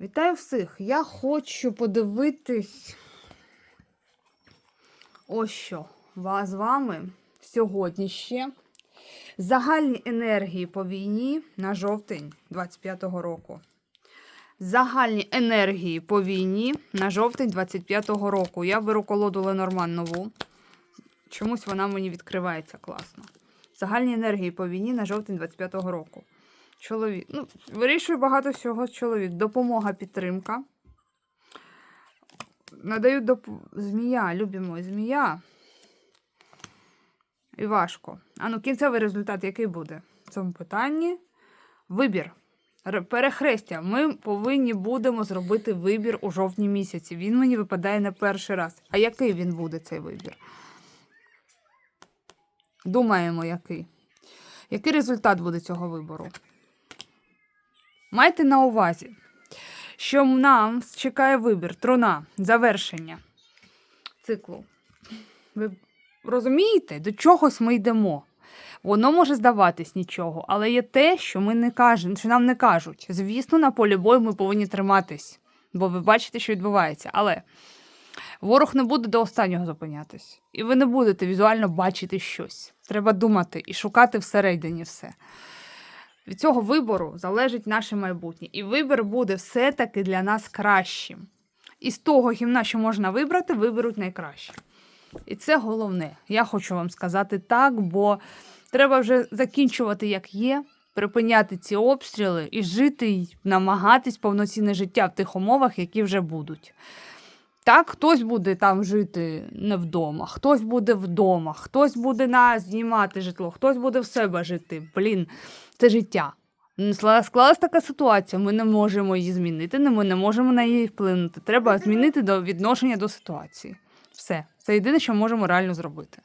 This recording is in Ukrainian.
Вітаю всіх! Я хочу подивитись. Ось що з вами сьогодні ще. Загальні енергії по війні на жовтень 25-го року. Загальні енергії по війні на жовтень 25-го року. Я беру колоду Ленорман нову. Чомусь вона мені відкривається класно. Загальні енергії по війні на жовтень 25-го року. Чоловік. Ну, вирішує багато всього чоловік. Допомога, підтримка. Надають доп... змія, любимо змія. І важко. А ну, кінцевий результат який буде в цьому питанні? Вибір. Перехрестя. Ми повинні будемо зробити вибір у жовтні місяці. Він мені випадає не перший раз. А який він буде цей вибір? Думаємо, який. Який результат буде цього вибору? Майте на увазі, що нам чекає вибір, трона, завершення циклу. Ви розумієте, до чогось ми йдемо. Воно може здаватись нічого, але є те, що ми не кажемо, що нам не кажуть. Звісно, на полі бою ми повинні триматись, бо ви бачите, що відбувається. Але ворог не буде до останнього зупинятись. І ви не будете візуально бачити щось. Треба думати і шукати всередині все. Від цього вибору залежить наше майбутнє. І вибір буде все-таки для нас кращим. І з того гімна, що можна вибрати, виберуть найкраще. І це головне. Я хочу вам сказати так, бо треба вже закінчувати, як є, припиняти ці обстріли і жити, й намагатись повноцінне життя в тих умовах, які вже будуть. Так, хтось буде там жити не вдома, хтось буде вдома, хтось буде на знімати житло, хтось буде в себе жити. Блін, це життя. М, скла- Склалась така ситуація, ми не можемо її змінити, ми не можемо на її вплинути. Треба змінити до відношення до ситуації. Все. Це єдине, що можемо реально зробити.